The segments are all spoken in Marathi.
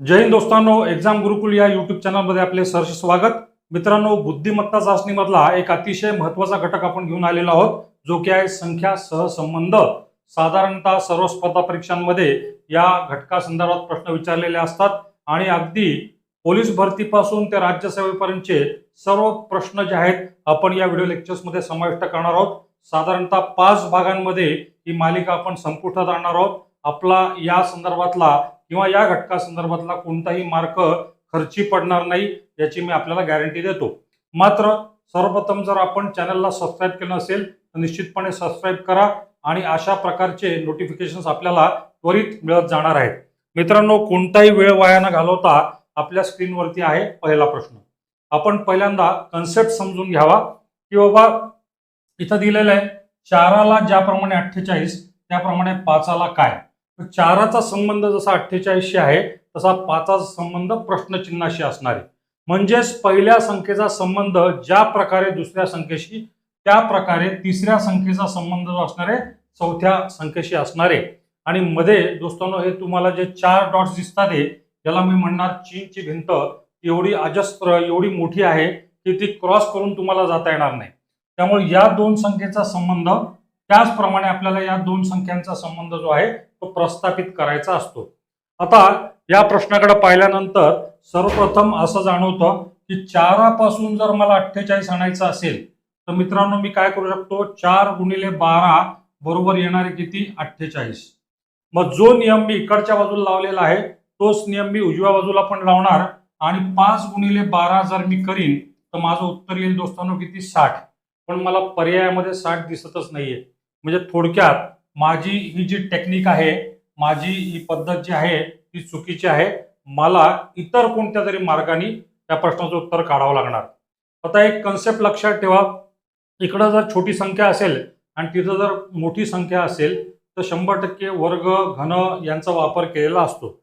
जय हिंद दोस्तांनो एक्झाम गुरुकुल या युट्यूब चॅनलमध्ये आपले सहर्ष स्वागत. मित्रांनो बुद्धिमत्ता चाचणीमधला एक अतिशय महत्त्वाचा घटक आपण घेऊन आलेलो आहोत जो की आहे संख्या सहसंबंध. साधारणतः सर्व स्पर्धा परीक्षांमध्ये या घटकासंदर्भात प्रश्न विचारलेले असतात आणि अगदी पोलीस भरतीपासून ते राज्यसेवेपर्यंतचे सर्व प्रश्न जे आहेत आपण या व्हिडिओ लेक्चर्समध्ये समाविष्ट करणार आहोत. साधारणतः पाच भागांमध्ये ही मालिका आपण संपुष्टात आणणार आहोत. आपला या संदर्भातला किंवा या घटकासंदर्भातला कोणताही मार्क खर्ची पडणार नाही याची मी आपल्याला गॅरंटी देतो. मात्र सर्वप्रथम जर आपण चॅनलला सबस्क्राईब केलं नसेल तर निश्चितपणे सबस्क्राईब करा आणि अशा प्रकारचे नोटिफिकेशन्स आपल्याला त्वरित मिळत जाणार आहेत. मित्रांनो कोणताही वेळ वाया न घालवता आपल्या स्क्रीनवरती आहे पहिला प्रश्न. आपण पहिल्यांदा कन्सेप्ट समजून घ्यावा की बाबा इथं दिलेलं आहे चाराला ज्याप्रमाणे अठ्ठेचाळीस त्याप्रमाणे पाचाला काय? चाराचा संबंध जसा अठ्ठेचाळीसशी आहे तसा पाचाचा संबंध प्रश्नचिन्हाशी असणार. आहे म्हणजेच पहिल्या संख्येचा संबंध ज्या प्रकारे दुसऱ्या संख्येशी त्या प्रकारे तिसऱ्या संख्येचा संबंध जो असणार आहे चौथ्या संख्येशी असणार. आहे आणि मध्ये दोस्तांनो हे तुम्हाला जे चार डॉट्स दिसतात आहे याला मी म्हणणार चीनची भिंत. एवढी अजस्त्र एवढी मोठी आहे की ती क्रॉस करून तुम्हाला जाता येणार नाही. त्यामुळे या दोन संख्येचा संबंध त्याचप्रमाणे आपल्याला या दोन संख्यांचा संबंध जो आहे तो प्रस्थापित करायचा असतो. आता या प्रश्नाकडे पाहिल्यानंतर सर्वप्रथम असं जाणवतं की चारापासून जर मला अठ्ठेचाळीस आणायचं असेल तर मित्रांनो मी काय करू शकतो? चार गुणिले बारा बरोबर येणारे किती? अठ्ठेचाळीस. मग जो नियम मी इकडच्या बाजूला लावलेला आहे तोच नियम मी उजव्या बाजूला पण लावणार आणि पाच गुणिले बारा जर मी करीन तर माझं उत्तर येईल दोस्तांनो किती? साठ. पण मला पर्यायामध्ये साठ दिसतच नाहीये. म्हणजे थोडक्यात माझी ही जी टेक्निक आहे माझी ही पद्धत जी आहे ती चुकीची आहे. मला इतर कोणत्या तरी मार्गाने त्या प्रश्नाचं उत्तर काढावं लागणार. आता एक कन्सेप्ट लक्षात ठेवा. इकडं जर छोटी संख्या असेल आणि तिथं जर मोठी संख्या असेल तर शंभर टक्के वर्ग घन यांचा वापर केलेला असतो.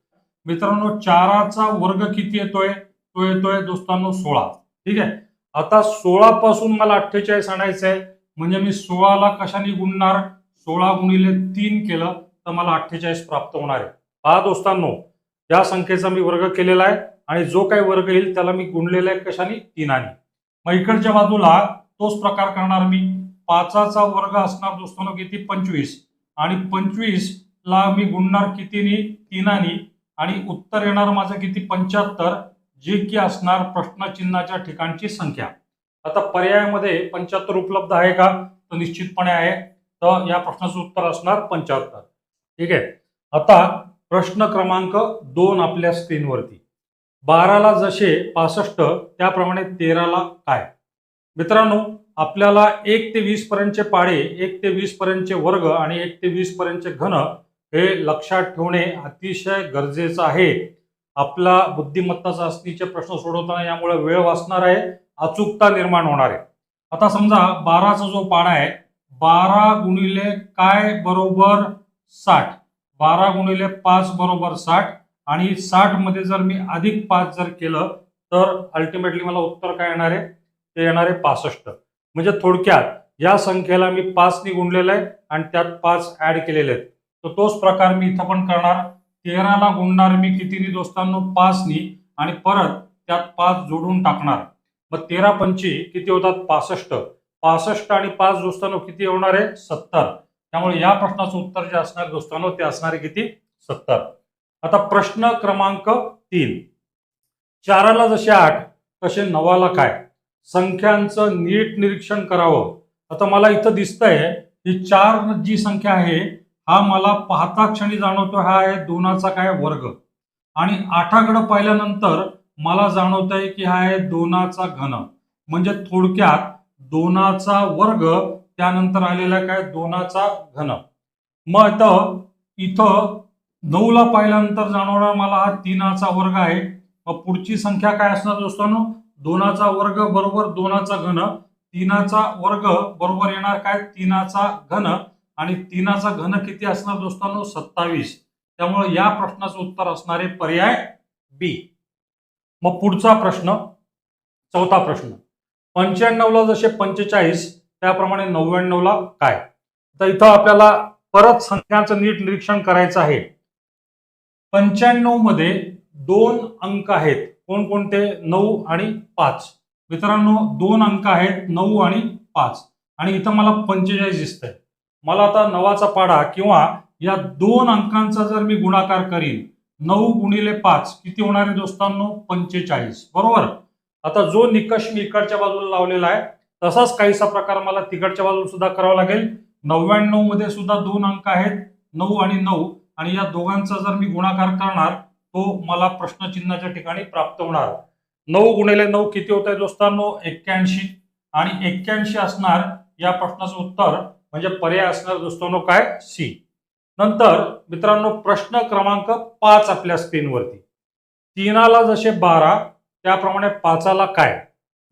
मित्रांनो चाराचा वर्ग किती येतोय? तो येतोय दोस्तांनो सोळा. ठीक आहे? आता सोळा पासून मला अठ्ठेचाळीस आणायचं आहे म्हणजे मी सोळाला कशाने गुणणार? सोळा गुणिले तीन केलं तर मला अठ्ठेचाळीस प्राप्त होणार आहे. पहा दोस्तांनो या संख्येचा मी वर्ग केलेला आहे आणि जो काही वर्ग येईल त्याला मी गुणलेला आहे कशाने? तीनाने. मग इकडच्या बाजूला तोच प्रकार करणार मी. पाचाचा वर्ग असणार दोस्तांनो किती? पंचवीस. आणि पंचवीसला मी गुणणार कितीनी? तीनानी. आणि उत्तर येणार माझं किती? पंच्याहत्तर जे की असणार प्रश्नचिन्हाच्या ठिकाणची संख्या. आता पर्यायामध्ये पंच्याहत्तर उपलब्ध आहे का? तर निश्चितपणे आहे. तर या प्रश्नाचं उत्तर असणार पंच्याहत्तर. ठीक आहे? आता प्रश्न क्रमांक दोन आपल्या स्क्रीनवरती. बाराला जसे पासष्ट त्याप्रमाणे तेराला काय? मित्रांनो आपल्याला एक ते वीस पर्यंतचे पाडे एक ते वीस पर्यंतचे वर्ग आणि एक ते वीस पर्यंतचे घन हे लक्षात ठेवणे अतिशय गरजेचं आहे. आपला बुद्धिमत्ता चाचणीचे प्रश्न सोडवताना यामुळे वेळ वाचणार आहे. अचूकता निर्माण होणार आहे. आता समजा बाराचा जो पाडा आहे बारा गुणिले काय बरोबर साठ? बारा गुणिले पाच बरोबर साठ आणि साठमध्ये जर मी अधिक पाच जर केलं तर अल्टिमेटली मला उत्तर काय येणार आहे? ते येणार आहे पासष्ट. म्हणजे थोडक्यात या संख्येला मी पाचनी गुणलेलं आहे आणि त्यात पाच ऍड केलेले आहेत. तर तोच प्रकार मी इथं पण करणार. तेराला गुणणार मी कितीनी दोस्तांनो? पाचनी आणि परत त्यात पाच जोडून टाकणार. मग तेरा पंची किती होतात? पासष्ट. पासष्ट आणि पाच दोस्तांनो किती होणार आहे? सत्तर. त्यामुळे या प्रश्नाचं उत्तर जे असणार दोस्तांनो ते असणारे किती? सत्तर. आता प्रश्न क्रमांक तीन. चाराला जसे आठ तसे नवाला काय? संख्यांचं नीट निरीक्षण करावं. आता मला इथं दिसतंय ही चार जी संख्या आहे हा मला पाहता क्षणी जाणवतो हा आहे दोनाचा काय वर्ग. आणि आठाकडं पाहिल्यानंतर मला जाणवत आहे की हा आहे दोनाचा घन. म्हणजे थोडक्यात दोनाचा वर्ग त्यानंतर आलेला काय? दोनाचा घन. मग आता इथं नऊला पाहिल्यानंतर जाणवणार मला हा तीनाचा वर्ग आहे. मग पुढची संख्या काय असणार दोस्तांनो? दोनाचा वर्ग बरोबर दोनाचा घन. तीनाचा वर्ग बरोबर येणार काय? तीनाचा घन. आणि तीनाचा घन किती असणार दोस्तांनो? सत्तावीस. त्यामुळे या प्रश्नाचं उत्तर असणारे पर्याय बी. मग पुढचा प्रश्न चौथा प्रश्न. पंच्याण्णवला जसे पंचेचाळीस त्याप्रमाणे नव्याण्णवला काय? तर इथं आपल्याला परत संख्यांचं नीट निरीक्षण करायचं आहे. पंच्याण्णवमध्ये दोन अंक आहेत. कोणकोणते? नऊ आणि पाच. मित्रांनो दोन अंक आहेत नऊ आणि पाच. आणि इथं मला पंचेचाळीस दिसतंय. मला आता नवाचा पाडा किंवा या दोन अंकांचा जर मी गुणाकार करीन नऊ गुणिले पाच किती होणार आहे दोस्तांनो? पंचेचाळीस. बरोबर? आता जो निकष मी इकडच्या बाजूला लावलेला आहे तसाच काहीसा प्रकार मला तिकडच्या बाजूला सुद्धा करावा लागेल. नव्याण्णवमध्ये सुद्धा दोन अंक आहेत नऊ आणि नऊ. आणि या दोघांचा जर मी गुणाकार करणार तो मला प्रश्नचिन्हाच्या ठिकाणी प्राप्त होणार. नऊ गुणिले नऊ किती होत आहे दोस्तांनो? एक्क्याऐंशी. आणि एक्क्याऐंशी असणार या प्रश्नाचं उत्तर म्हणजे पर्याय असणार दोस्तांनो काय? सी. नंतर मित्रांनो प्रश्न क्रमांक पाच आपल्या स्क्रीनवरती तीनाला जसे बारा त्याप्रमाणे पाचाला काय?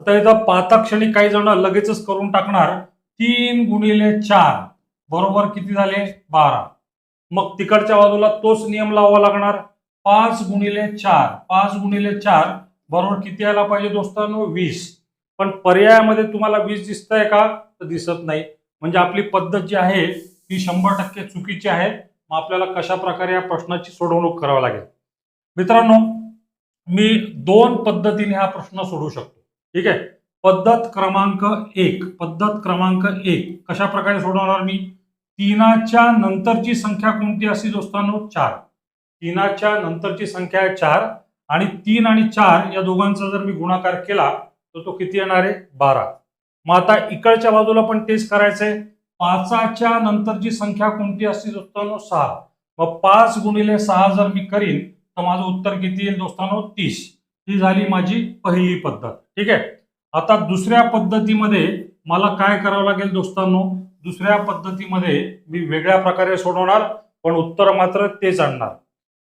आता इथं पाचा क्षणी काही जण लगेचच करून टाकणार. तीन गुणिले चार बरोबर किती झाले? बारा. मग तिकडच्या बाजूला तोच नियम लावावा लागणार. पाच गुणिले चार पाच गुणिले चार बरोबर किती यायला पाहिजे दोस्तांनो? वीस. पण पर्यायामध्ये तुम्हाला वीस दिसतंय का? तर दिसत नाही. म्हणजे आपली पद्धत जी आहे ही शंभर टक्के चुकीची आहे. मग आपल्याला कशा प्रकारे या प्रश्नाची सोडवणूक करावी लागेल? मित्रांनो मी दोन पद्धतीने हा प्रश्न सोडवू शकतो. ठीक आहे? पद्धत क्रमांक एक. पद्धत क्रमांक एक. कशा प्रकारे सोडवणार मी? तीनाच्या नंतरची संख्या कोणती असते दोस्तांनो? चार. तीनाच्या नंतरची संख्या आहे चार आणि तीन आणि चार या दोघांचा जर मी गुणाकार केला तर तो किती येणार आहे? बारा. मग आता इकडच्या बाजूला पण तेच करायचंय. पाचाच्या नंतरची संख्या कोणती असते दोस्तांनो? सहा. मग पाच गुणिले सहा जर मी करीन तर माझं उत्तर किती येईल दोस्तांनो? तीस. ही झाली माझी पहिली पद्धत. ठीक आहे? आता दुसऱ्या पद्धतीमध्ये मला काय करावं लागेल दोस्तांनो? दुसऱ्या पद्धतीमध्ये मी वेगळ्या प्रकारे सोडवणार पण उत्तर मात्र तेच आणणार.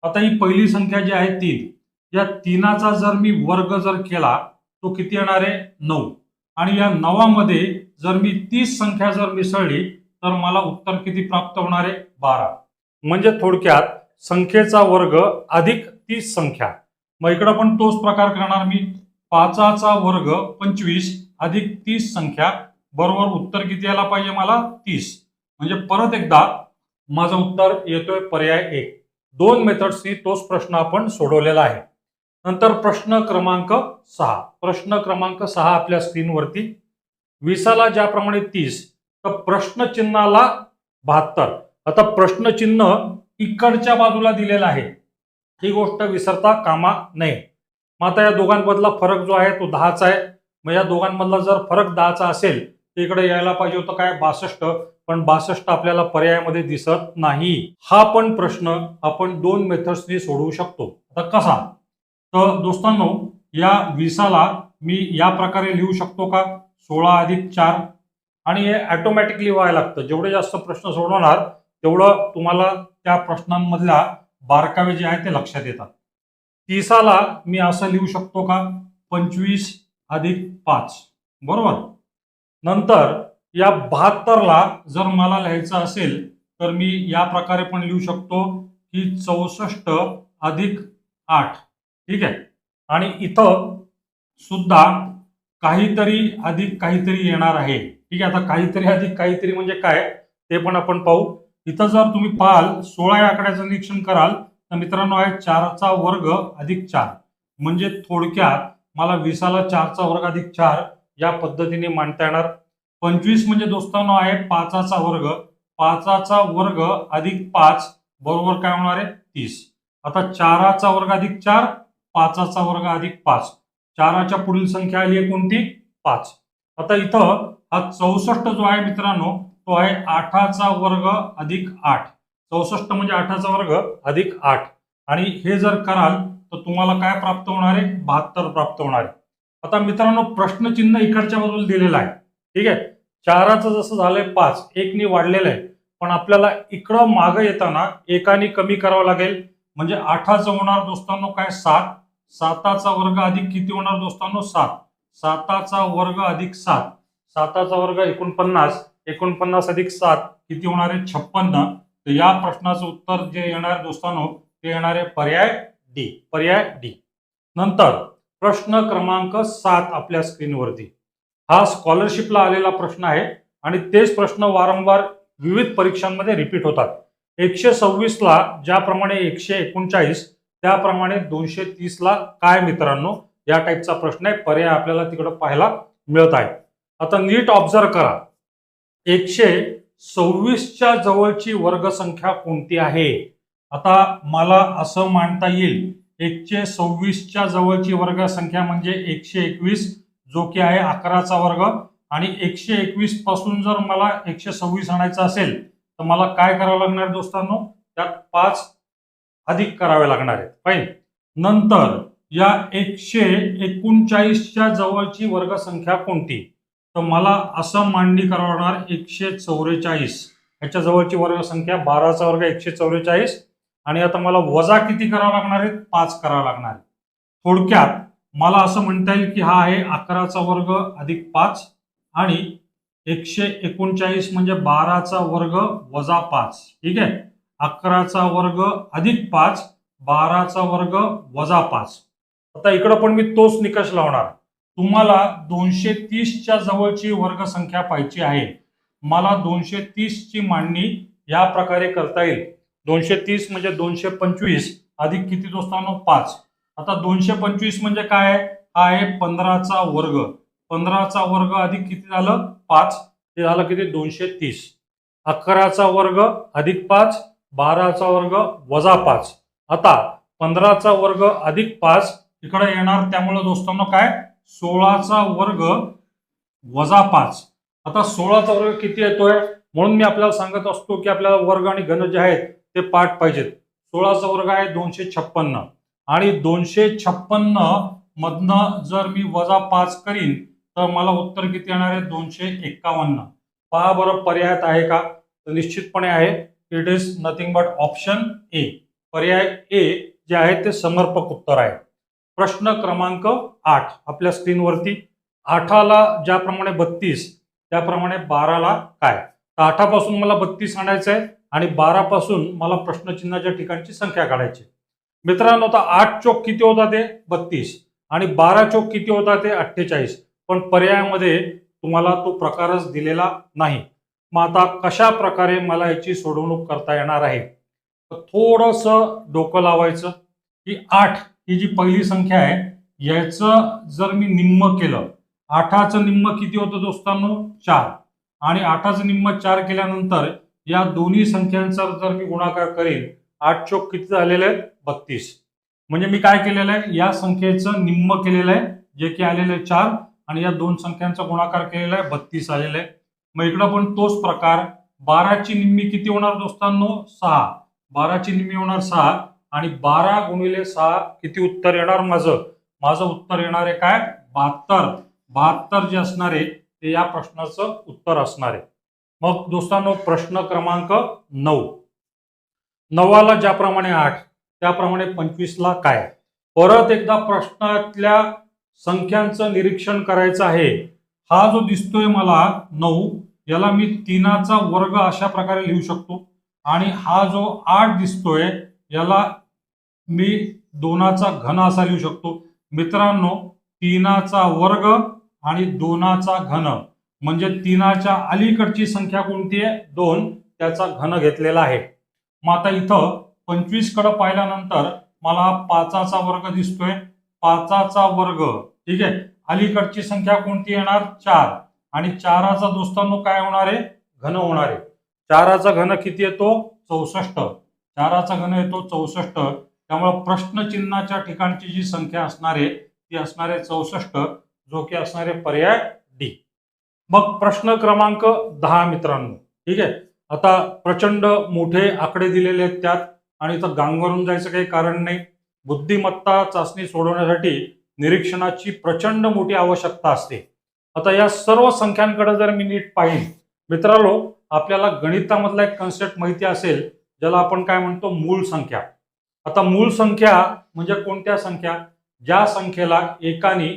आता ही पहिली संख्या जी आहे तीन. या तीनाचा जर मी वर्ग जर केला तो किती येणार आहे? नऊ. आणि या नवामध्ये जर मी तीस संख्या जर मिसळली तर मला उत्तर किती प्राप्त होणार आहे? बारा. म्हणजे थोडक्यात संख्येचा वर्ग अधिक तीस संख्या. मग इकडं पण तोच प्रकार करणार मी. पाचाचा वर्ग पंचवीस अधिक तीस संख्या. बरोबर उत्तर किती यायला पाहिजे मला? तीस. म्हणजे परत एकदा माझं उत्तर येतोय पर्याय एक. दोन मेथड्सनी तोच प्रश्न आपण सोडवलेला आहे. नंतर प्रश्न क्रमांक सहा. प्रश्न क्रमांक सहा आपल्या स्क्रीनवरती. विसाला ज्याप्रमाणे तीस तर प्रश्नचिन्हाला बहात्तर. आता प्रश्नचिन्ह इकडच्या बाजूला दिलेलं आहे. ही गोष्ट विसरता कामा नये. मग आता या दोघांमधला फरक जो आहे तो दहाचा आहे. मग या दोघांमधला जर फरक दहाचा असेल तर इकडे यायला पाहिजे होतं काय? बासष्ट. पण बासष्ट आपल्याला पर्यायामध्ये दिसत नाही. हा पण प्रश्न आपण दोन मेथड्सनी सोडवू शकतो. आता कसा? तर दोस्तांनो या विसाला मी या प्रकारे लिहू शकतो का? सोळा अधिक चार. आणि हे ॲटोमॅटिकली व्हायला लागतं. जेवढे जास्त प्रश्न सोडवणार तेवढं तुम्हाला त्या प्रश्नांमधल्या बारकावे जे आहे ते लक्षात येतात. तीसाला मी असं लिहू शकतो का? पंचवीस अधिक पाच. बरोबर? नंतर या बहात्तरला जर मला लिहायचं असेल तर मी या प्रकारे पण लिहू शकतो की चौसष्ट अधिक आठ. ठीक आहे? आणि इथं सुद्धा काहीतरी अधिक काहीतरी येणार आहे. ठीक आहे? आता काहीतरी अधिक काहीतरी म्हणजे काय? ते पण आपण पाहू. इथं जर तुम्ही पाहाल सोळा या आकड्याचं निरीक्षण कराल तर मित्रांनो आहे चारचा वर्ग अधिक चार. म्हणजे थोडक्यात मला विसाला चारचा वर्ग अधिक चार या पद्धतीने मांडता येणार. पंचवीस म्हणजे दोस्तांनो आहे पाचाचा वर्ग. पाचाचा वर्ग अधिक पाच बरोबर काय होणार आहे? तीस. आता चाराचा वर्ग अधिक चार पाचाचा वर्ग अधिक पाच. चाराच्या पुढील संख्या आली आहे कोणती? पाच. आता इथं हा चौसष्ट जो आहे मित्रांनो तो आहे आठाचा वर्ग अधिक आठ. चौसष्ट म्हणजे आठाचा वर्ग अधिक आठ. आणि हे जर कराल तर तुम्हाला काय प्राप्त होणार आहे? बहात्तर प्राप्त होणार आहे. आता मित्रांनो प्रश्नचिन्ह इकडच्या बाजूला दिलेलं आहे. ठीक आहे? चाराचं जसं झालंय पाच एकनी वाढलेलं आहे. पण आपल्याला इकडं मागं येताना एकाने कमी करावं लागेल. म्हणजे आठाचं होणार दोस्तांनो काय? सात. साताचा वर्ग अधिक किती होणार दोस्तांनो? सात. साताचा वर्ग अधिक सात. साताचा वर्ग एकोणपन्नास. एकोणपन्नास अधिक सात किती होणार आहे? छप्पन्न. तर या प्रश्नाचं उत्तर जे येणार दोस्तांनो ते येणार आहे पर्याय डी पर्याय डी नंतर प्रश्न क्रमांक सात आपल्या स्क्रीनवरती. हा स्कॉलरशिपला आलेला प्रश्न आहे आणि तेच प्रश्न वारंवार विविध परीक्षांमध्ये रिपीट होतात. एकशे सव्वीसला ज्याप्रमाणे एकशे एकोणचाळीस त्याप्रमाणे दोनशे तीसला काय मित्रांनो या टाईपचा प्रश्न आहे. पर्याय आपल्याला तिकडं पाहायला मिळत आहे. आता नीट ऑब्झर्व करा. एकशे सव्वीसच्या जवळची वर्गसंख्या कोणती आहे? आता मला असं मांडता येईल एकशे सव्वीसच्या जवळची वर्गसंख्या म्हणजे एकशे एकवीस जो की आहे अकराचा वर्ग. आणि एकशे एकवीसपासून जर मला एकशे सव्वीस आणायचं असेल तर मला काय करावं लागणार दोस्तांनो? त्यात पाच अधिक करावे लागणार आहेत. फाईन नंतर या एकशे एकोणचाळीसच्या जवळची वर्गसंख्या कोणती? तर मला असं मांडणी करावं लागणार एकशे चौवेचाळीस. याच्या जवळची वर्गसंख्या बाराचा वर्ग एकशे चौवेचाळीस. आणि आता मला वजा किती करावं लागणार आहेत? पाच करावं लागणार आहे थोडक्यात मला असं म्हणता येईल की हा आहे अकराचा वर्ग अधिक पाच आणि एकशे एकोणचाळीस म्हणजे बाराचा वर्ग वजा पाच. ठीक आहे? अकराचा वर्ग अधिक पाच बाराचा वर्ग वजा पाच. आता इकडं पण मी तोच निकष लावणार. तुम्हाला दोनशे तीसच्या जवळची वर्गसंख्या पाहिजे आहे. मला दोनशे तीसची मांडणी या प्रकारे करता येईल. दोनशे तीस म्हणजे दोनशे पंचवीस अधिक किती दोस्तांनो पाच. आता दोनशे पंचवीस म्हणजे काय आहे? हा आहे पंधराचा वर्ग. पंधराचा वर्ग अधिक किती झालं? पाच. ते झालं किती? दोनशे तीस अकराचा वर्ग अधिक पाच. बाराचा वर्ग वजा पाच. आता पंधराचा वर्ग अधिक पाच इकडे येणार. त्यामुळे दोस्तांनो काय? सोळाचा वर्ग वजा पाच. आता सोळाचा वर्ग किती येतोय? म्हणून मी आपल्याला सांगत असतो की आपल्याला वर्ग आणि घन जे आहेत ते पाठ पाहिजेत. सोळाचा वर्ग आहे दोनशे छप्पन्न. आणि दोनशे छप्पन्न मधनं जर मी वजा पाच करीन तर मला उत्तर किती येणार आहे? दोनशे एक्कावन्न पहा बरं पर्यायात आहे का? तर निश्चितपणे आहे. It is nothing but option ए पर्याय ए जे आहे ते समर्पक उत्तर आहे. प्रश्न क्रमांक आठ आपल्या स्क्रीनवरती आठाला ज्याप्रमाणे बत्तीस त्याप्रमाणे बाराला काय? तर आठापासून मला बत्तीस आणायचं आहे आणि बारापासून मला प्रश्नचिन्हाच्या ठिकाणची संख्या काढायची. मित्रांनो तर आठ चोक किती होता ते? बत्तीस. आणि बारा चोक किती होता ते? अठ्ठेचाळीस. पण पर्यायामध्ये तुम्हाला तो प्रकारच दिलेला नाही. मग आता कशा प्रकारे मला याची सोडवणूक करता येणार आहे? तर थोडंसं डोकं लावायचं. की आठ ही जी पहिली संख्या आहे याचं जर मी निम्म केलं आठाचं निम्म किती होतं दोस्तांनो? चार. आणि आठाचं निम्म चार केल्यानंतर या दोन्ही संख्यांचा जर मी गुणाकार करेन आठ चोक किती झालेले आहेत? बत्तीस. म्हणजे मी काय केलेलं आहे? या संख्येचं निम्म केलेलं आहे जे की आलेलं आहे चार. आणि या दोन संख्यांचा गुणाकार केलेला आहे बत्तीस आलेला आहे. मग इकडं पण तोच प्रकार. बाराची निम्मी किती होणार दोस्तांनो? सहा. बाराची निम्मी होणार सहा. आणि बारा गुणिले सहा किती उत्तर येणार माझं? माझं उत्तर येणार आहे काय? बहात्तर. बहात्तर जे असणार आहे ते या प्रश्नाचं उत्तर असणार आहे. मग दोस्तांनो प्रश्न क्रमांक नऊ. नवाला ज्याप्रमाणे आठ त्याप्रमाणे पंचवीसला काय? परत एकदा प्रश्नातल्या संख्यांचं निरीक्षण करायचं आहे. हा जो दिसतोय मला नऊ याला मी तीनाचा वर्ग अशा प्रकारे लिहू शकतो. आणि हा जो आठ दिसतोय याला मी दोनाचा घन असा लिहू शकतो. मित्रांनो तीनाचा वर्ग आणि दोनाचा घन. म्हणजे तीनाच्या अलीकडची संख्या कोणती आहे? दोन. त्याचा घन घेतलेला आहे. मग आता इथं पंचवीसकडे पाहिल्यानंतर मला पाचाचा वर्ग दिसतोय. पाचाचा वर्ग ठीक आहे? अलीकडची संख्या कोणती येणार? चार. आणि चाराचा दोस्तांनो काय होणार आहे? घन होणार आहे. चाराचा घन किती येतो? चौसष्ट. चाराचा घन येतो चौसष्ट. त्यामुळे प्रश्नचिन्हाच्या ठिकाणची जी संख्या असणार आहे ती असणार आहे चौसष्ट. जो की असणार आहे पर्याय डी. मग प्रश्न क्रमांक दहा मित्रांनो. ठीक आहे? आता प्रचंड मोठे आकडे दिलेले आहेत त्यात आणि इथं गांगरून जायचं काही कारण नाही. बुद्धिमत्ता चाचणी सोडवण्यासाठी निरीक्षणाची प्रचंड मोठी आवश्यकता असते. आता या सर्व संख्यांकडे जर मी नीट पाहिन मित्रांनो आपल्याला गणितामधला एक कन्सेप्ट माहिती असेल ज्याला आपण काय म्हणतो मूळ संख्या. आता मूळ संख्या म्हणजे कोणत्या संख्या? ज्या संख्येला एकाने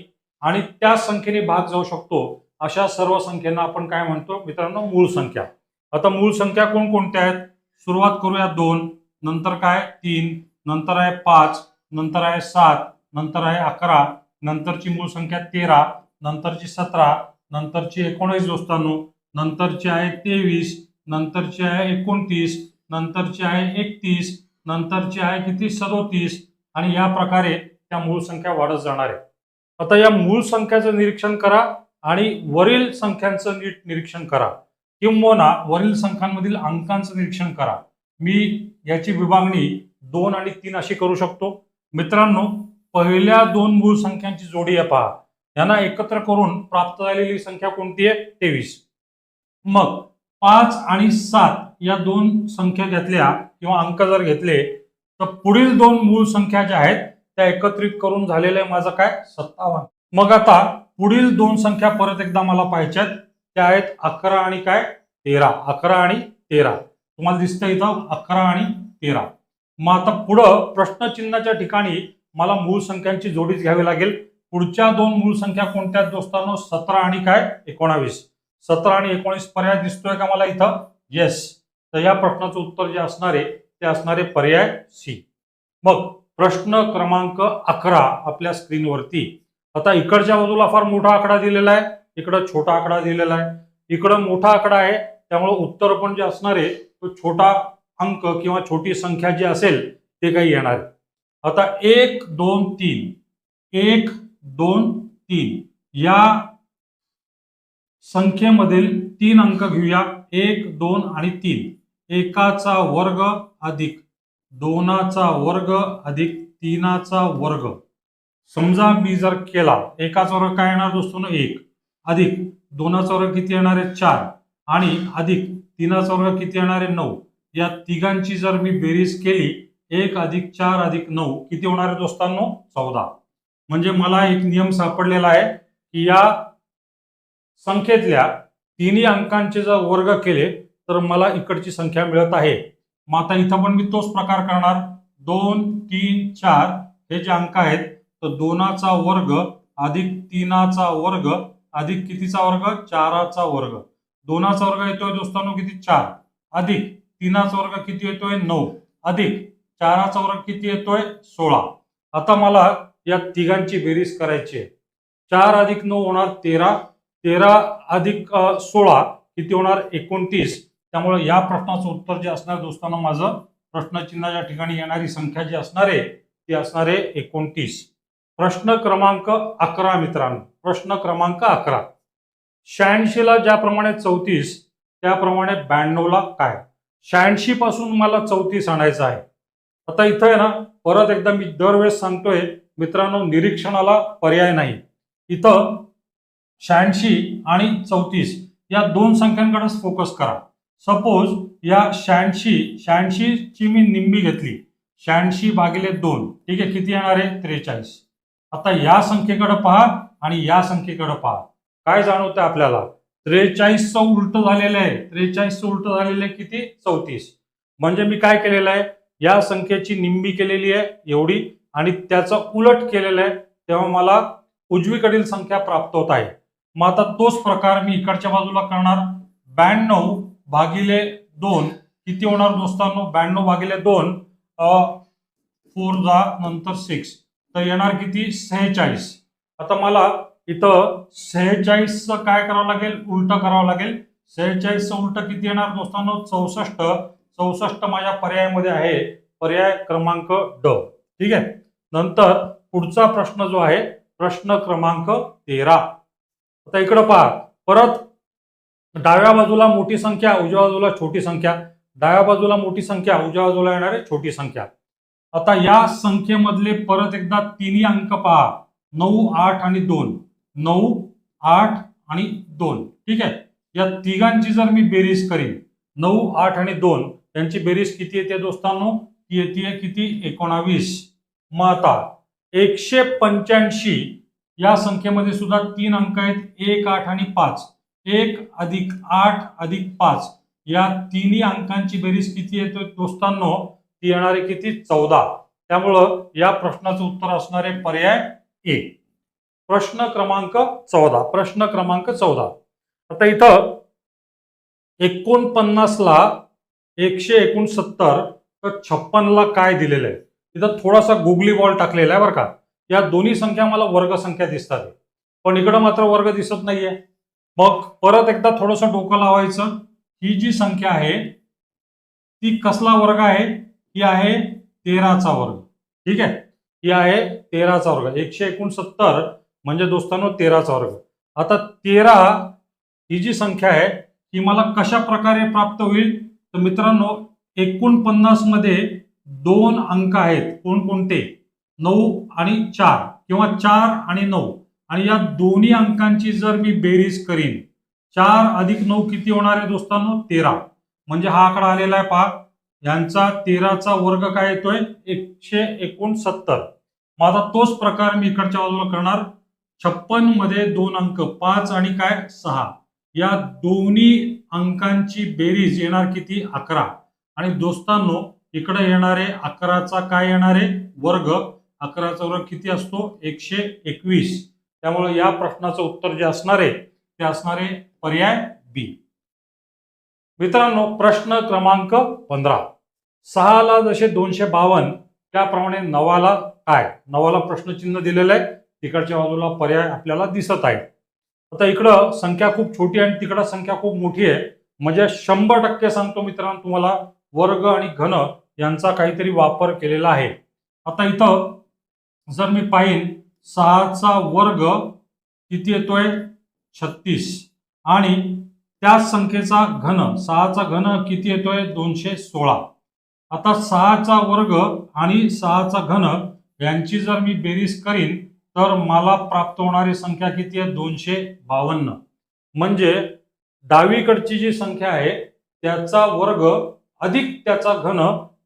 आणि त्या संख्येने भाग जाऊ शकतो अशा सर्व संख्यांना आपण काय म्हणतो मित्रांनो मूळ संख्या. आता मूळ संख्या कोणकोणत्या आहेत? सुरुवात करूया दोन नंतर काय? तीन नंतर आहे पाच नंतर आहे सात नंतर आहे अकरा नंतरची मूळ संख्या तेरा नंतरची सतरा नंतरची एकोणीस दोस्तांनो नंतरची आहे तेवीस नंतरची आहे एकोणतीस नंतरची आहे एकतीस नंतरची आहे किती? सदोतीस. आणि या प्रकारे त्या मूळ संख्या वाढत जाणार आहे. आता या मूळ संख्याचं निरीक्षण करा आणि वरील संख्यांचं नीट निरीक्षण करा. किंवा वरील संख्यांमधील अंकांचं निरीक्षण करा. मी याची विभागणी दोन आणि तीन अशी करू शकतो. मित्रांनो पहिल्या दोन मूळ संख्यांची जोडी आहे पहा. यांना एकत्र करून प्राप्त झालेली संख्या कोणती आहे? तेवीस. मग पाच आणि सात या दोन संख्या घेतल्या किंवा अंक जर घेतले तर पुढील दोन मूळ संख्या ज्या आहेत त्या एकत्रित करून झालेलं आहे माझं काय? सत्तावन्न. मग आता पुढील दोन संख्या परत एकदा मला पाहिजेत त्या आहेत अकरा आणि काय? तेरा. अकरा आणि तेरा. तुम्हाला दिसतं इथं अकरा आणि तेरा. मग आता पुढं प्रश्नचिन्हाच्या ठिकाणी मला मूळ संख्यांची जोडीच घ्यावी लागेल. पुढच्या दोन मूळ संख्या कोणत्या दोस्तांनो? सतरा आणि काय? एकोणावीस. सतरा आणि एकोणीस पर्याय दिसतोय का मला इथं? येस तर या प्रश्नाचं उत्तर जे असणार आहे ते असणारे पर्याय सी मग प्रश्न क्रमांक अकरा आपल्या स्क्रीनवरती. आता इकडच्या बाजूला फार मोठा आकडा दिलेला आहे इकडं छोटा आकडा दिलेला आहे. इकडं मोठा आकडा आहे त्यामुळे उत्तर पण जे असणार आहे तो छोटा अंक किंवा छोटी संख्या जी असेल ते काही येणार. आता एक दोन तीन. एक दोन तीन. या संख्येमधील तीन अंक घेऊया. एक दोन आणि तीन. एकाचा वर्ग अधिक दोनाचा वर्ग अधिक तीनाचा वर्ग. समजा मी जर केला एकाचा वर्ग काय येणार दोस्तों एक. अधिक दोनाचा वर्ग किती येणार आहे? चार. आणि अधिक तीनाचा वर्ग किती येणार आहे? नऊ. या तिघांची जर मी बेरीज केली एक अधिक चार अधिक नऊ किती होणार आहे दोस्तांनो? चौदा. म्हणजे मला एक नियम सापडलेला आहे की या संख्येतल्या तिन्ही अंकांचे जर वर्ग केले तर मला इकडची संख्या मिळत आहे. मग आता इथं पण मी तोच प्रकार करणार. दोन तीन चार हे जे अंक आहेत तर दोनाचा वर्ग अधिक तीनाचा वर्ग अधिक कितीचा वर्ग? चाराचा वर्ग. दोनाचा वर्ग येतोय दोस्तांनो किती? चार. अधिक तीनाचा वर्ग किती येतोय? नऊ. अधिक चाराचा वर्ग किती येतोय? सोळा. आता मला या तिघांची बेरीज करायची आहे. चार अधिक नऊ होणार तेरा तेरा अधिक सोळा किती होणार एकोणतीस. त्यामुळे या प्रश्नाचं उत्तर जे असणार दोस्तांना माझं प्रश्नचिन्हाच्या ठिकाणी येणारी संख्या जी असणार आहे ती असणार आहे एकोणतीस. प्रश्न क्रमांक अकरा मित्रांनो. प्रश्न क्रमांक अकरा. शहाऐंशीला ज्याप्रमाणे चौतीस त्याप्रमाणे ब्याण्णवला काय? शहाऐंशी पासून मला चौतीस आणायचं आहे. आता इथं आहे ना परत एकदा मी दरवेळेस सांगतोय मित्रांनो निरीक्षणाला पर्याय नाही. इथं शहाऐंशी आणि चौतीस या दोन संख्यांकडेच फोकस करा. सपोज या शहाऐंशी शहाऐंशीची मी निम्मी घेतली. शहाऐंशी भागिले दोन ठीक आहे किती येणार आहे? त्रेचाळीस. आता या संख्येकडे पहा आणि या संख्येकडे पहा. काय जाणवतं आपल्याला? त्रेचाळीसचं उलट झालेलं आहे. त्रेचाळीसचं उलट झालेलं आहे किती? चौतीस. म्हणजे मी काय केलेलं आहे? या संख्येची निम्मी केलेली आहे एवढी आणि त्याचं उलट केलेलं आहे तेव्हा मला उजवीकडील संख्या प्राप्त होत आहे. मग आता तोच प्रकार मी इकडच्या बाजूला करणार. ब्याण्णव भागिले दोन किती होणार दोस्तांनो? ब्याण्णव भागिले दोन फोर जा नंतर सिक्स. तर येणार किती? सेहेचाळीस. आता मला इथं सेहेचाळीसचं काय करावं लागेल? उलट करावं लागेल. सेहेचाळीसचं उलट किती येणार दोस्तांनो? चौसष्ट. चौसष्ट माझ्या पर्यायामध्ये आहे. पर्याय क्रमांक ड. ठीक आहे? नंतर पुढचा प्रश्न जो आहे प्रश्न क्रमांक तेरा. आता इकडं पहा. परत डाव्या बाजूला मोठी संख्या उजव्या बाजूला छोटी संख्या. डाव्या बाजूला मोठी संख्या उजव्या बाजूला येणारी छोटी संख्या. आता या संख्येमधले परत एकदा तिन्ही अंक पहा. नऊ आठ आणि दोन. नऊ आठ आणि दोन. ठीक आहे? या तिघांची जर मी बेरीज करीन नऊ आठ आणि दोन त्यांची बेरीज किती येते दोस्तांनो? ती येते किती? एकोणावीस. मग आता एकशे पंच्याऐंशी. या संख्येमध्ये सुद्धा तीन अंक आहेत. एक आठ आणि पाच. एक अधिक आठ अधिक पाच. या तिन्ही अंकांची बेरीज किती येते दोस्तांनो ती येणारे किती? चौदा. त्यामुळं या प्रश्नाचं उत्तर असणारे पर्याय ए. प्रश्न क्रमांक चौदा. प्रश्न क्रमांक चौदा. आता इथं एकोणपन्नासला एकशे एकोणसत्तर तर छप्पनला काय दिलेलं आहे? इथं थोडासा गुगली बॉल टाकलेला आहे बरं का. या दोन्ही संख्या मला वर्ग संख्या दिसतात पण इकडं मात्र वर्ग दिसत नाहीये. मग परत एकदा थोडंसं डोकं लावायचं. ही जी संख्या आहे ती कसला वर्ग आहे? ही आहे तेराचा वर्ग. ठीक आहे? ही आहे तेराचा वर्ग. एकशे एकोणसत्तर म्हणजे दोस्तांनो तेराचा वर्ग. आता तेरा ही जी संख्या आहे ती मला कशा प्रकारे प्राप्त होईल? तर मित्रांनो एकोणपन्नासमध्ये दोन अंक आहेत. कोणकोणते? नऊ आणि चार किंवा चार आणि नऊ. आणि या दोन्ही अंकांची जर मी बेरीज करीन चार अधिक नऊ किती होणार आहे दोस्तांनो? तेरा. म्हणजे हा आकडा आलेला आहे पहा. यांचा तेराचा वर्ग काय येतोय? एकशे एकोणसत्तर. माझा तोच प्रकार मी इकडच्या बाजूला करणार. छप्पनमध्ये दोन अंक पाच आणि काय? सहा. या दोन्ही अंकांची बेरीज येणार किती? अकरा. आणि दोस्तांनो इकडे येणारे अकराचा काय येणारे? वर्ग. अकराचा वर्ग किती असतो? एकशे एकवीस. त्यामुळे या प्रश्नाचं उत्तर जे असणार आहे ते असणारे पर्याय बी. मित्रांनो प्रश्न क्रमांक पंधरा. सहाला जसे दोनशे बावन्न त्याप्रमाणे नवाला काय? नवाला प्रश्नचिन्ह दिलेलं आहे. तिकडच्या बाजूला पर्याय आपल्याला दिसत आहे. आता इकडं संख्या खूप छोटी आहे आणि तिकडं संख्या खूप मोठी आहे. म्हणजे शंभर टक्के सांगतो मित्रांनो तुम्हाला वर्ग आणि घन यांचा काहीतरी वापर केलेला आहे. आता इथं जर मी पाहिन सहाचा वर्ग किती येतोय? छत्तीस. आणि त्याच संख्येचा घन सहाचा घन किती येतोय? दोनशे सोळा. आता सहाचा वर्ग आणि सहाचा घन यांची जर मी बेरीज करीन तर मला प्राप्त होणारी संख्या किती आहे? दोनशे बावन्न. म्हणजे डावीकडची जी संख्या आहे त्याचा वर्ग अधिक त्याचा घन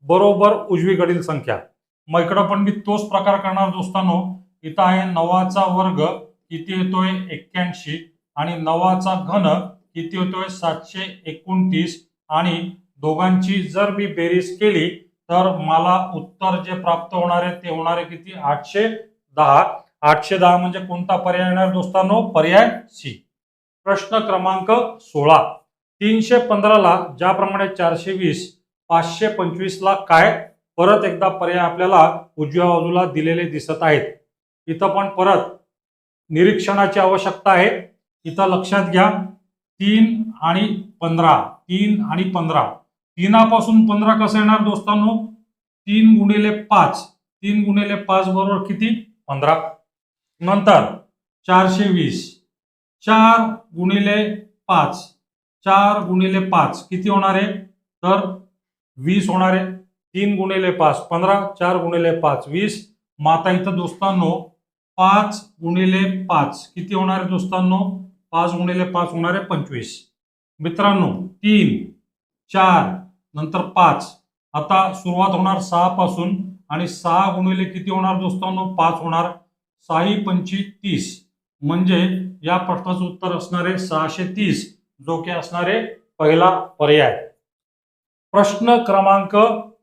बरोबर उजवीकडील संख्या. मग इकडं पण मी तोच प्रकार करणार दोस्तांनो. इथं आहे नवाचा वर्ग किती येतोय एक्क्याऐंशी. आणि नवाचा घन किती होतोय सातशे एकोणतीस. आणि दोघांची जर मी बेरीज केली तर मला उत्तर जे प्राप्त होणार आहे ते होणार आहे किती? आठशे दहा. आठशे दहा म्हणजे कोणता पर्याय येणार दोस्तांनो? पर्याय सी. प्रश्न क्रमांक सोळा. तीनशे पंधराला ज्याप्रमाणे चारशे वीस पाचशे पंचवीसला काय परत एकदा पर्याय आपल्याला उजव्या बाजूला दिलेले दिसत आहेत. इथं पण परत निरीक्षणाची आवश्यकता आहे. इथं लक्षात घ्या तीन आणि पंधरा तीन आणि पंधरा. तीनापासून पंधरा कसं येणार दोस्तांनो? तीन गुणिले पाच. तीन गुणिले पाच बरोबर किती? पंधरा. नंतर चारशे वीस. चार गुणिले पाच. चार गुणिले पाच. किती होणार आहे? तर वीस होणार आहे तीन गुणिले पाच पंधरा चार गुणिले पाच वीस. माता इथं दोस्तांनो पाच गुणिले पाच. किती होणार आहे दोस्तांनो? पाच गुणिले पाच होणार आहे पंचवीस. मित्रांनो तीन चार नंतर पाच. आता सुरुवात होणार सहा पासून आणि सहा गुणिले किती होणार दोस्तांनो? पाच होणार सहाही पंची तीस. म्हणजे या प्रश्नाचं उत्तर असणारे सहाशे तीस जो की असणारे पहिला पर्याय. प्रश्न क्रमांक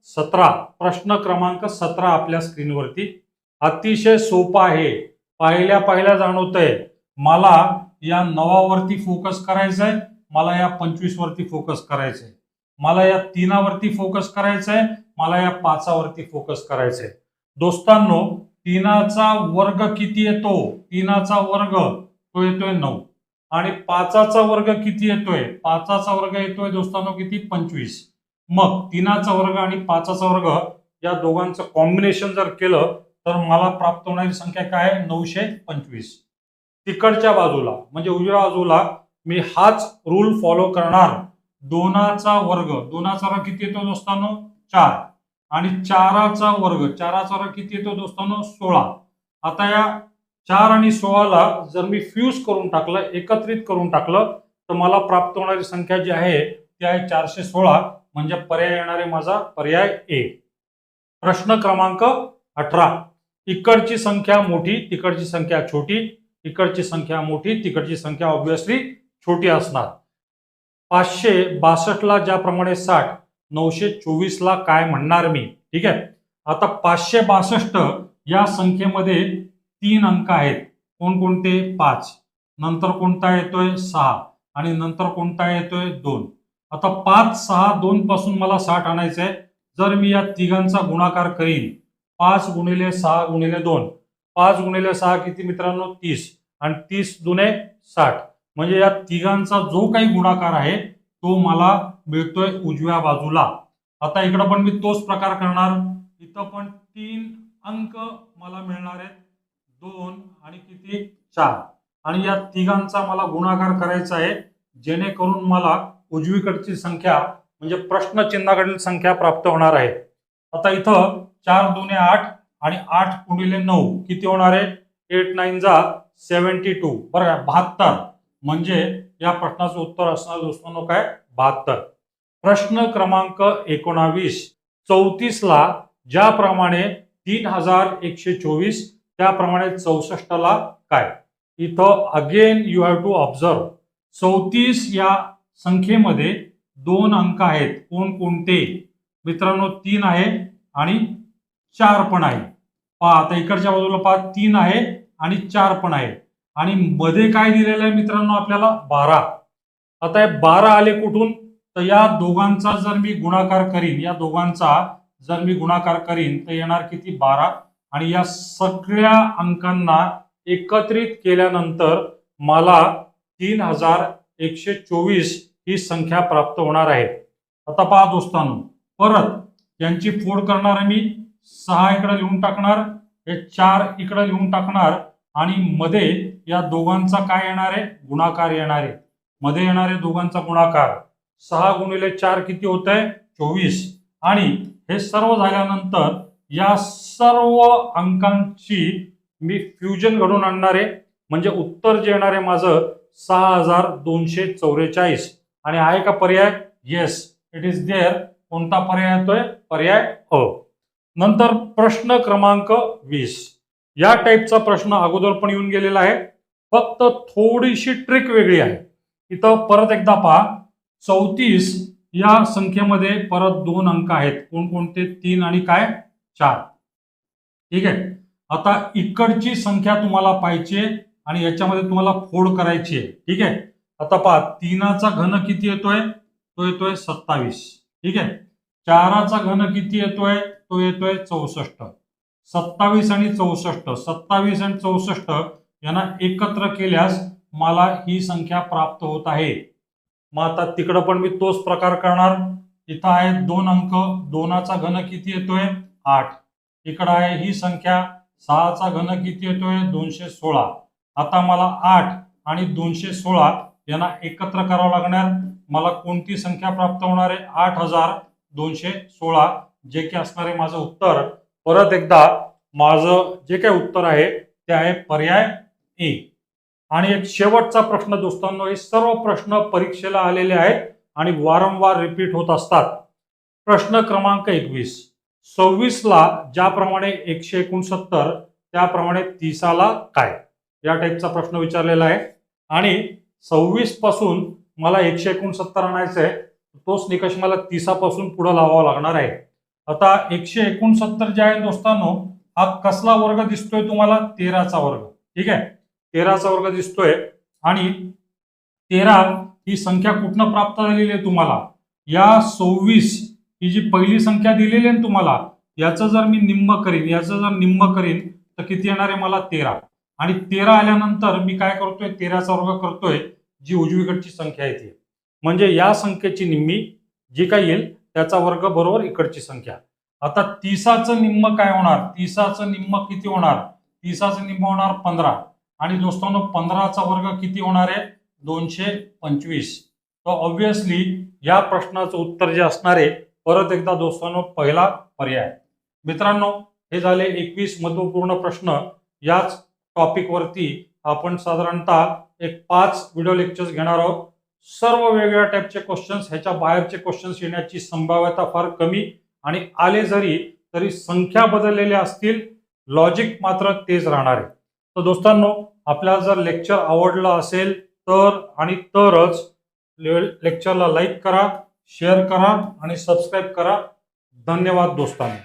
सतरा. प्रश्न क्रमांक सतरा आपल्या स्क्रीनवरती. अतिशय सोपा आहे. पाहिल्या पाहिल्या जाणवतंय. मला या नवावरती फोकस करायचंय. मला या पंचवीस वरती फोकस करायचंय. मला या तीनावरती फोकस करायचंय. मला या पाचावरती फोकस करायचंय. दोस्तांनो तीनाचा वर्ग किती येतो? तीनाचा वर्ग तो येतोय नऊ. आणि पाचाचा वर्ग किती येतोय? पाचाचा वर्ग येतोय दोस्तांनो किती? पंचवीस. मग तीनाचा वर्ग आणि पाचाचा वर्ग या दोघांचं कॉम्बिनेशन जर केलं तर मला प्राप्त होणारी संख्या काय आहे? नऊशे पंचवीस. तिकडच्या बाजूला म्हणजे उजव्या बाजूला मी हाच रूल फॉलो करणार. दोनाचा वर्ग दोनाचा वर्ग किती येतो दोस्तांनो? चार. आणि चाराचा वर्ग चाराचा वर्ग किती येतो दोस्तांनो? सोळा. आता या चार आणि सोळाला जर मी फ्यूज करून टाकलं एकत्रित करून टाकलं तर मला प्राप्त होणारी संख्या जी आहे ती आहे चारशे सोळा. म्हणजे पर्याय येणार आहे माझा पर्याय ए. प्रश्न क्रमांक अठरा. इकडची संख्या मोठी तिकडची संख्या छोटी इकडची संख्या मोठी तिकडची संख्या ऑब्विसली छोटी असणार. पाचशे बासष्टला ज्याप्रमाणे साठ नऊशे चोवीसला काय म्हणणार मी? ठीक आहे? आता पाचशे बासष्ट या संख्येमध्ये तीन अंक आहेत. कोणकोणते? पाच. नंतर कोणता येतोय? सहा. आणि नंतर कोणता येतोय? दोन. आता पाच सहा दोन पासून मला साठ आणायचं आहे जर मी या तिघांचा गुणाकार करीन पाच गुणिले सहा गुणिले दोन पाच गुणिले सहा किती मित्रांनो? तीस. आणि तीस दुने साठ. म्हणजे या तिघांचा जो काही गुणाकार आहे तो मला मिळतोय उजव्या बाजूला. आता इकडं पण मी तोच प्रकार करणार. इथं पण तीन अंक मला मिळणार आहेत. दोन आणि किती? चार. आणि या तिघांचा मला गुणाकार करायचा आहे. जेणेकरून मला उजवीकडची संख्या म्हणजे प्रश्नचिन्हाकडील संख्या प्राप्त होणार आहे. आता इथं चार दोन्ही आठ आणि आठ गुणिले नऊ किती होणार आहे? एट नाईन जा सेव्हन्टी टू. बरं का? बहात्तर. म्हणजे या प्रश्नाचं उत्तर असणार दोस्तांनो काय? बहात्तर. प्रश्न क्रमांक एकोणावीस. चौतीसला ज्याप्रमाणे तीन हजार एकशे चोवीस त्याप्रमाणे चौसष्टला काय? इथं again you have to observe चौतीस या संख्येमध्ये दोन अंक आहेत. कोण कोणते? मित्रांनो तीन आहे आणि चार पण आहे. पहा आता इकडच्या बाजूला पहा तीन आहे आणि चार पण आहे. आणि मध्ये काय दिलेलं आहे मित्रांनो आपल्याला? बारा. आता हे बारा आले कुठून? तर या दोघांचा जर मी गुणाकार करीन या दोघांचा जर मी गुणाकार करीन तर येणार किती? बारा. आणि या सगळ्या अंकांना एकत्रित केल्यानंतर मला तीन हजार एकशे चोवीस ही संख्या प्राप्त होणार आहे. आता पहा दोस्तांनो परत यांची फोड करणार आहे मी. सहा इकडे लिहून टाकणार हे चार इकडे लिहून टाकणार आणि मध्ये या दोघांचा काय येणार आहे? गुणाकार येणार आहे. मध्ये येणारे दोघांचा गुणाकार. सहा गुणिले चार किती होत आहे चोवीस. आणि हे सर्व झाल्यानंतर या सर्व अंकांची मी फ्युजन घडून आणणार आहे. म्हणजे उत्तर जे येणार आहे माझं सहा हजार दोनशे चौवेचाळीस आणि आहे का पर्याय येस इट इज देअर कोणता पर्याय येतोय पर्याय अ नंतर प्रश्न क्रमांक वीस. या टाईपचा प्रश्न अगोदर पण येऊन गेलेला आहे. फक्त थोडीशी ट्रिक वेगळी आहे. इथं परत एकदा पहा. चौतीस या संख्येमध्ये परत दोन अंक आहेत. कोणकोणते? तीन आणि काय? चार. ठीक आहे? आता इकडची संख्या तुम्हाला पाहिजे. आणि याच्यामध्ये तुम्हाला फोड करायची आहे. ठीक आहे? आता पहा तीनाचा घन किती येतोय? तो येतोय सत्तावीस. ठीक आहे? चाराचा घन किती येतोय? तो येतोय चौसष्ट. सत्तावीस आणि चौसष्ट. सत्तावीस आणि चौसष्ट यांना एकत्र केल्यास मला ही संख्या प्राप्त होत आहे. मग आता तिकडं पण मी तोच प्रकार करणार. इथं आहे दोन अंक. दोनाचा घन किती येतोय? आठ. इकडं आहे ही संख्या. सहाचा घन किती येतोय? दोनशे सोळा. आता मला आठ आणि दोनशे सोळा यांना एकत्र करावं लागणार. मला कोणती संख्या प्राप्त होणार आहे? आठ हजार दोनशे सोळा. जे की असणार आहे माझं उत्तर. परत एकदा माझं जे काही उत्तर आहे ते आहे पर्याय ए. आणि एक शेवटचा प्रश्न दोस्तांनो हे सर्व प्रश्न परीक्षेला आलेले आहेत आणि वारंवार रिपीट होत असतात. प्रश्न क्रमांक एकवीस. सव्वीसला ज्याप्रमाणे एकशे एकोणसत्तर त्याप्रमाणे तीसाला काय? या टाईपचा प्रश्न विचारलेला आहे. आणि सव्वीसपासून मला एकशे एकोणसत्तर आणायचं आहे. तोच निकष मला तिसापासून पुढे लावावा लागणार आहे. आता एकशे एकोणसत्तर जे आहे दोस्तांनो हा कसला वर्ग दिसतोय तुम्हाला? तेराचा वर्ग. ठीक आहे? तेराचा वर्ग दिसतोय. आणि तेरा ही संख्या कुठनं प्राप्त झालेली आहे तुम्हाला? या सव्वीस ही जी पहिली संख्या दिलेली आहे तुम्हाला याचं जर मी निम्म करीन याचं जर निम्म करीन तर किती येणार आहे मला? तेरा. आणि तेरा आल्यानंतर मी काय करतोय? तेराचा वर्ग करतोय जी उजवीकडची संख्या येते म्हणजे या संख्येची निम्मी जी काय येईल त्याचा वर्ग बरोबर इकडची संख्या. आता तिसाचं निम्म काय होणार? तिसाचं निम्म किती होणार? तिसाचं निम्म होणार पंधरा. आणि दोस्तांनो पंधराचा वर्ग किती होणार आहे? दोनशे पंचवीस. तर ऑब्विसली या प्रश्नाचं उत्तर जे असणार आहे परत एकदा दोस्तांनो पहिला पर्याय. मित्रांनो हे झाले एकवीस महत्त्वपूर्ण प्रश्न. याच टॉपिकवरती आपण साधारणतः एक पाच व्हिडिओ लेक्चर्स घेणार आहोत. सर्व वेगवेगळ्या टाईपचे क्वेश्चन्स ह्याच्या बाहेरचे क्वेश्चन्स येण्याची संभाव्यता फार कमी आणि आले जरी तरी संख्या बदललेल्या असतील लॉजिक मात्र तेच राहणार आहे. तर दोस्तांनो आपल्याला जर लेक्चर आवडलं असेल तर आणि तरच लेक्चरला लाईक करा शेअर करा आणि सबस्क्राईब करा. धन्यवाद दोस्तांनो.